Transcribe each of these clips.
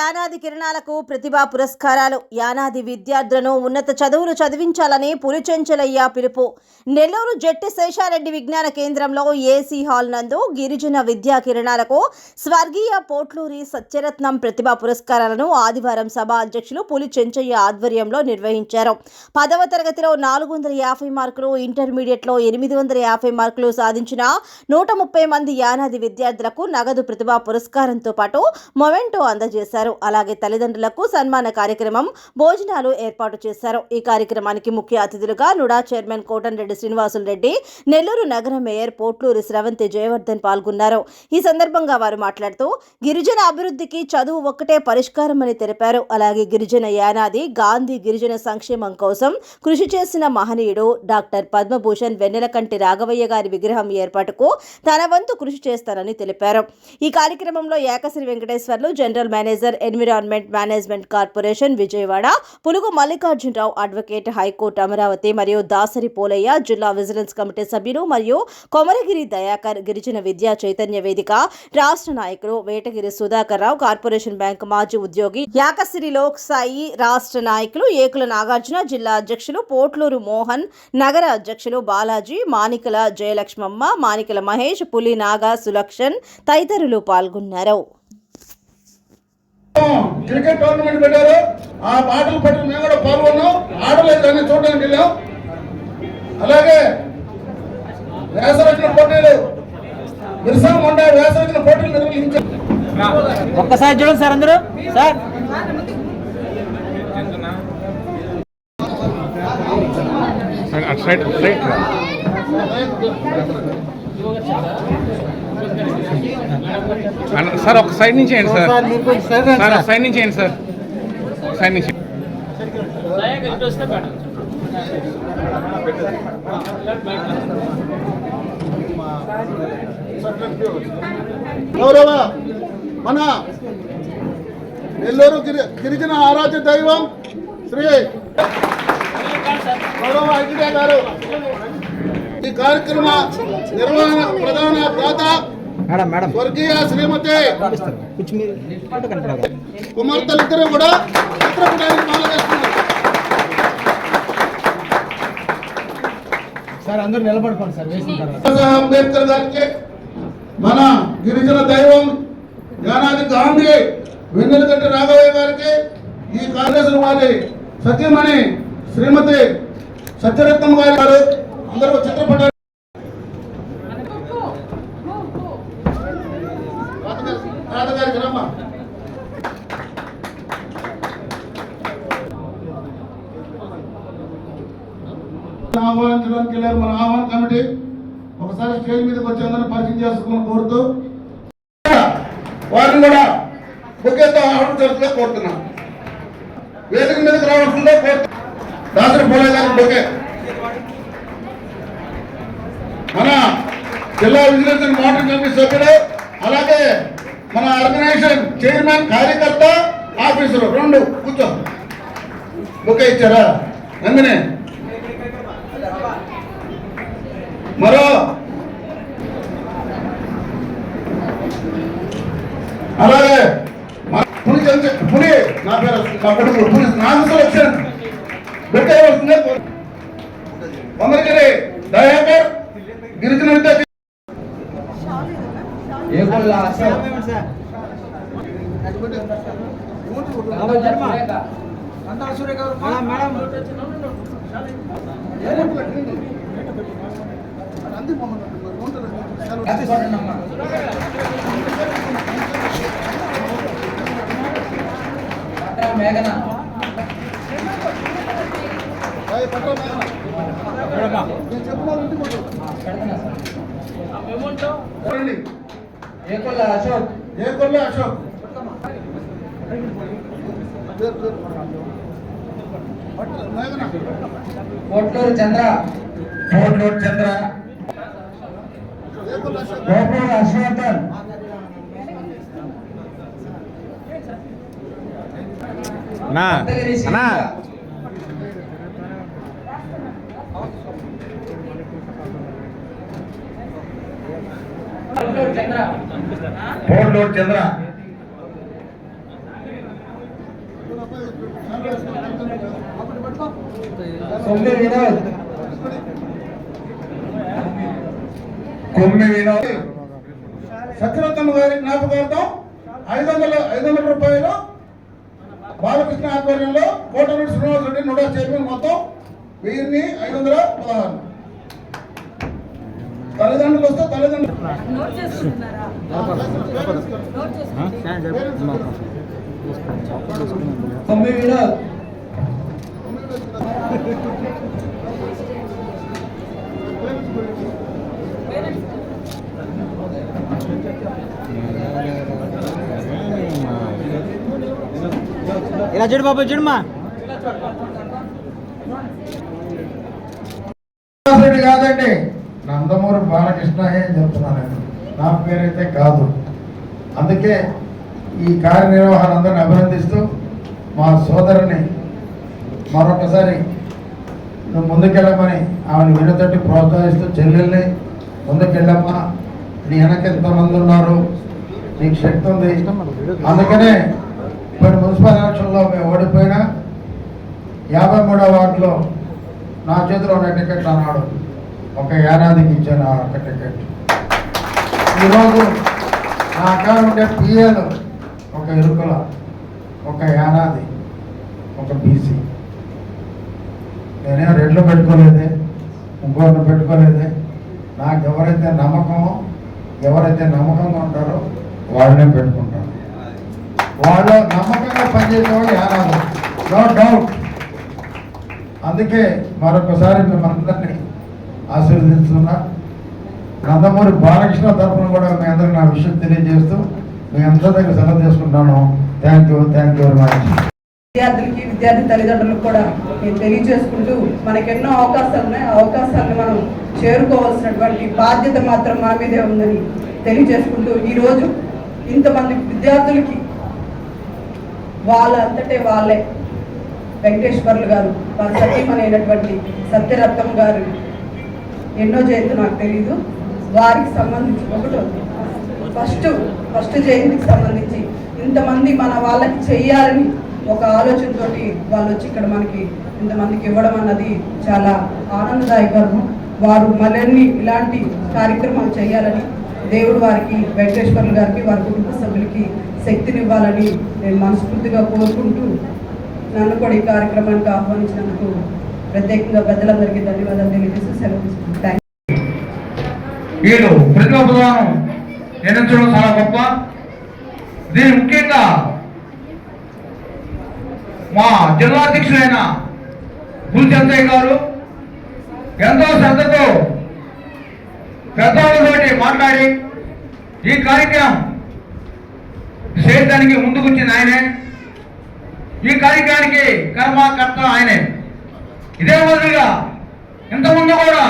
యానాది కిరణాలకు ప్రతిభా పురస్కారాలు. యానాది విద్యార్థులను ఉన్నత చదువులు చదివించాలని పులిచెంచలయ్య పిలుపు. నెల్లూరు జట్టి శేషారెడ్డి విజ్ఞాన కేంద్రంలో ఏసీ హాల్ నందు గిరిజన విద్యా కిరణాలకు స్వర్గీయ పోట్లూరి సత్యరత్నం ప్రతిభా పురస్కారాలను ఆదివారం సభ అధ్యక్షులు పులి చెంచయ్య ఆధ్వర్యంలో నిర్వహించారు. పదవ తరగతిలో నాలుగు వందల యాభై మార్కులు ఇంటర్మీడియట్లో ఎనిమిది వందల యాభై మార్కులు సాధించిన నూట ముప్పై మంది యానాది విద్యార్థులకు నగదు ప్రతిభా పురస్కారంతో పాటు మొమెంటో అందజేశారు. అలాగే తల్లిదండ్రులకు సన్మాన కార్యక్రమం భోజనాలు ఏర్పాటు చేశారు. ఈ కార్యక్రమానికి ముఖ్య అతిథులుగా నుడా చైర్మన్ కోటంరెడ్డి శ్రీనివాసులు రెడ్డి నెల్లూరు నగర మేయర్ పోట్లూరి స్రవంతి జయవర్ధన్ పాల్గొన్నారు. ఈ సందర్భంగా వారు మాట్లాడుతూ గిరిజన అభివృద్ధికి చదువు ఒక్కటే పరిష్కారం అని తెలిపారు. అలాగే గిరిజన యానాది గాంధీ గిరిజన సంక్షేమం కోసం కృషి చేసిన మహనీయుడు డాక్టర్ పద్మభూషణ్ వెన్నెలకంటి రాఘవయ్య గారి విగ్రహం ఏర్పాటుకు తన వంతు కృషి చేస్తానని తెలిపారు. ఈ కార్యక్రమంలో ఏకశ్రీ Venkateswarlu general manager environment management corporation Vijayawada Pulugu Mallikarjuna Rao advocate high court Amaravati మరియు దాసరి పోలయ్య జిల్లా విజిలెన్స్ కమిటీ సభ్యులు మరియు కొమరగిరి దయాకర్ గిరిజన విద్యా చైతన్య వేదిక రాష్ట్ర నాయకులు వేటగిరి సుధాకర్ రావు కార్పొరేషన్ బ్యాంక్ మాజీ ఉద్యోగి యాకసిరి లోక్ సాయి రాష్ట్ర నాయకులు ఏకుల నాగార్జున జిల్లా అధ్యక్షులు పోట్లూరు మోహన్ నగర అధ్యక్షులు బాలాజీ మానికల జయలక్ష్మమ్మ మానికల మహేష్ పులి నాగా సులక్షణ్ తదితరులు పాల్గొన్నారు. క్రికెట్ టోర్నమెంట్ పెట్టారు. ఆ ఆటలు పట్టిన మేము కూడా పాల్గొన్నాం. ఆడలేదు కానీ చూడడానికి వెళ్ళాం. అలాగే వేసవచ్చిన పోటీలు. బిర్సా మొండా వేసవచ్చిన పోటీలు నిర్వహించారు. ఒక్కసారి చూడండి సార్ అందరూ. సార్. అటు సైడ్ సైడ్. సార్ ఒక సైడ్ నుంచి వేయండి సార్. సార్ ఒక సార్. సైడ్ నుంచి వేయండి సార్. సైడ్ నుంచి. గౌరవ మన నెల్లూరు గిరి గిరిజన ఆరాధ్య దైవం శ్రీ గౌరవ ఐకిడే గారు. ఈ కార్యక్రమ నిర్వహణ ప్రధాన మేడం మేడం. స్వర్గీయ శ్రీమతి కుమార్తెలిద్దరూ కూడా చిత్రపటానికి సార్ అందరూ నిలబడుకోండి సార్ వేసిన అంబేద్కర్ గారికి మన గిరిజన దైవం యానాది గాంధీ వెన్నెలగడ్డ రాఘవయ్య గారికి ఈ కాంగ్రెస్ వారి సత్యమణి శ్రీమతి సత్యరత్నం గారి గారు అందరూ చిత్రపటాలు ఆహ్వానించడానికి వెళ్ళారు. మన ఆహ్వాన కమిటీ ఒకసారి స్టేజ్ మీదకి వచ్చి అందరూ పరిచయం చేసుకోమని కోరుతూ వారిని కూడా బుకేతో ఆహ్వానించాల్సిందిగా కోరుతున్నాం. వేదిక మీదకి రావాల్సిందే కోరుతున్నాం దాసరి పోలే గారి మన జిల్లా విజిలెన్స్ అండ్ మానిటరింగ్ కమిటీ సభ్యులు అలాగే మన ఆర్గనైజేషన్ చైర్మన్ కార్యకర్త ఆఫీసరు రెండు కూర్చో. బుకే ఇచ్చారా? నందినే. మరో. అలాగే పులి పులి నా పేరు నా కొడుకు పులి నాకు సెలక్షన్ పెట్టేయవలసిందే. కొందరికి దయాకర్ గిరిజన విద్య మేడం. మేడం ఏకొల్ల అశోక్ ఏకొల్ల అశోక్ కోట్లూరు చంద్ర. కోట్లూరు చంద్ర. కోట్లూరు హర్షవర్ధన్. దత్తగిరి అన్నా కోట్లూరు చంద్ర. కొమ్మి వినోద్. కొమ్మి వినోద్ గారి జ్ఞాపకార్థం ఐదు వందల ఐదు వందల రూపాయలు బాలకృష్ణ ఆధ్వర్యంలో కోటమిడి శ్రీనివాస్ రెడ్డి నూడా చైర్మన్ మొత్తం వెయ్యిన్ని ఐదు వందల పదహారు. తల్లిదండ్రులు వస్తే తల్లిదండ్రులు. నోట్ నోట్ కొమ్మి వినోద్ ఇలా చూడు బాబు చూడమ్మా. కాదండి. నందమూరి బాలకృష్ణ అని చెప్తున్నాను నా పేరైతే కాదు. అందుకే ఈ కార్యనిర్వహణ అందరిని అభినందిస్తూ మా సోదరుని మరొకసారి నువ్వు ముందుకెళ్ళమని ఆమెను వినతట్టి ప్రోత్సహిస్తూ చెల్లెల్ని ముందుకెళ్ళమ్మా. నీ వెనక ఎంతమంది ఉన్నారు? నీకు శక్తి ఉంది. అందుకనే ఇప్పుడు మున్సిపల్ ఎలక్షన్లో మేము ఓడిపోయినా యాభై మూడో వార్డులో నా చేతిలో ఉన్న టికెట్ అన్నాడు. ఒక ఏడాదికి ఇచ్చాను ఆ ఒక్క టికెట్. ఈరోజు నా అక్కడ ఉండే పిఏలు ఒక ఇరుకుల ఒక ఏడాది ఒక బీసీ. నేనేం రెడ్లు పెట్టుకోలేదే ఇంకోటి పెట్టుకోలేదే. నాకు ఎవరైతే నమ్మకం ఎవరైతే నమ్మకంగా ఉంటారో వాళ్ళనే పెట్టుకుంటాను. వాళ్ళు నమ్మకంగా పనిచేసేవాళ్ళు ఏనాడు నో డౌట్ అందుకే మరొకసారి మిమ్మల్ని ఆశీర్వదిస్తున్నా. నందమూరి బాలకృష్ణ తరఫున కూడా మీ అందరికి నా విషయం తెలియజేస్తూ మీ అందరి దగ్గర సెలవు తీసుకుంటాను. Thank you thank you very much విద్యార్థులకి విద్యార్థి తల్లిదండ్రులకు కూడా నేను తెలియజేసుకుంటూ మనకెన్నో అవకాశాలు ఉన్నాయి. ఆ అవకాశాలను మనం చేరుకోవాల్సినటువంటి బాధ్యత మాత్రం మా మీదే ఉందని తెలియజేసుకుంటూ ఈరోజు ఇంతమంది విద్యార్థులకి వాళ్ళంతటే వాళ్ళే. వెంకటేశ్వర్లు గారు వారి సతీమణైనటువంటి సత్యరత్నం గారు ఎన్నో జయంతి నాకు తెలీదు. వారికి సంబంధించి ఒకటి ఫస్ట్ ఫస్ట్ జయంతికి సంబంధించి ఇంతమంది మన వాళ్ళకి చెయ్యాలని ఒక ఆలోచనతోటి వాళ్ళు వచ్చి ఇక్కడ మనకి ఇంతమందికి ఇవ్వడం అన్నది చాలా ఆనందదాయకరం వారు మరిన్ని ఇలాంటి కార్యక్రమాలు చేయాలని దేవుడు వారికి వెంకటేశ్వర్లు గారికి వారి కుటుంబ సభ్యులకి శక్తినివ్వాలని నేను మనస్ఫూర్తిగా కోరుకుంటూ నన్ను కూడా ఈ కార్యక్రమానికి ఆహ్వానించినందుకు ప్రత్యేకంగా పెద్దలందరికీ ధన్యవాదాలు తెలియజేసి సెలవు తీసుకుంటాను వీళ్ళు ప్రధానం నిర్ణయించడం చాలా గొప్ప. దీని ముఖ్యంగా మా జిల్లా అధ్యక్షుడైన గుల్చందయ్య గారు ఎంతో శ్రద్ధతో పెద్దవాళ్ళతోటి మాట్లాడి ఈ కార్యక్రమం చేయడానికి ముందుకొచ్చింది ఆయనే. ఈ కార్యక్రమానికి కర్మకర్త ఆయనే. ఇదే మాదిరిగా ఇంతకుముందు కూడా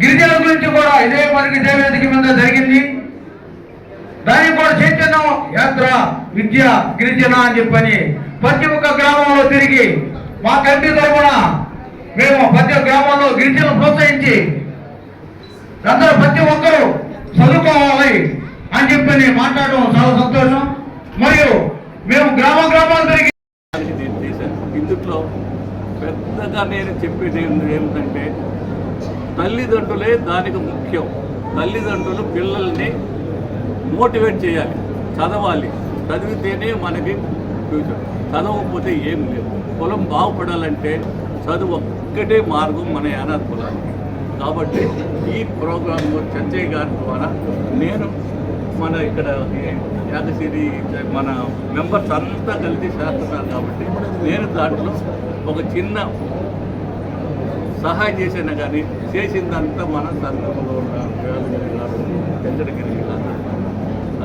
గిరిజనుల గురించి కూడా ఇదే మనకి ఇదే వేదిక మీద జరిగింది. దానికి కూడా చైతన్యం యాత్ర విద్య గిరిజన అని చెప్పని ప్రతి ఒక్క గ్రామంలో తిరిగి మా కమిటీ తరఫున మేము ప్రతి ఒక్క గ్రామంలో గిరిజనులు ప్రోత్సహించి అందరూ ప్రతి ఒక్కరూ చదువుకోవాలి అని చెప్పని మాట్లాడడం చాలా సంతోషం. మరియు మేము గ్రామ గ్రామాలు తిరిగి ఇందులో పెద్దగా నేను చెప్పేది ఏమిటంటే తల్లిదండ్రులే దానికి ముఖ్యం. తల్లిదండ్రులు పిల్లల్ని మోటివేట్ చేయాలి. చదవాలి. చదివితేనే మనకి ఫ్యూచర్. చదవకపోతే ఏం లేదు. కులం బాగుపడాలంటే చదువు ఒక్కటే మార్గం మన యానాథ్ కులానికి కాబట్టి ఈ ప్రోగ్రామ్ చర్చయ్య గారి ద్వారా నేను మన ఇక్కడ యాదగిరి మన మెంబర్స్ అంతా కలిసి చేస్తున్నారు కాబట్టి నేను దాంట్లో ఒక చిన్న సహాయం చేసినా కానీ చేసిందంతా మన సందర్భంలో ఉన్న యాదగిరి చంద్రగిరి గారు.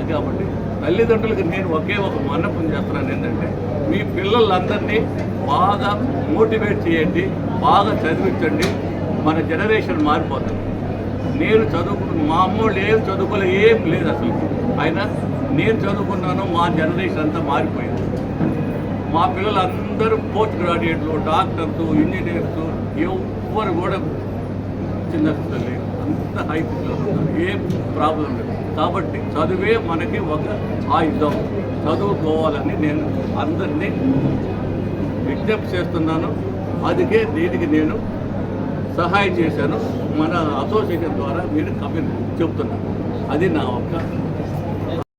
అది కాబట్టి తల్లిదండ్రులకి నేను ఒకే ఒక మన్నపం చేస్తున్నాను ఏంటంటే మీ పిల్లలందరినీ బాగా మోటివేట్ చేయండి బాగా చదివించండి మన జనరేషన్ మారిపోతుంది. నేను చదువుకున్న మా అమ్మోళ్ళు ఏం చదువుకోలే ఏం లేదు అసలు. అయినా నేను చదువుకున్నాను మా జనరేషన్ అంతా మారిపోయింది. మా పిల్లలందరూ పోస్ట్ గ్రాడ్యుయేట్లు డాక్టర్స్ ఇంజనీర్స్ ఎవ్వరు కూడా చిన్న లేదు అంత హై ఉన్నారు ఏం ప్రాబ్లం లేదు. కాబట్టి చదువే మనకి ఒక ఆయుధం. చదువుకోవాలని నేను అందరినీ విజ్ఞప్తి చేస్తున్నాను. అందుకే దీనికి నేను సహాయం చేశాను. మన అసోసియేషన్ ద్వారా మీరు కమిన్ చెప్తున్నాను అది నా ఒక్క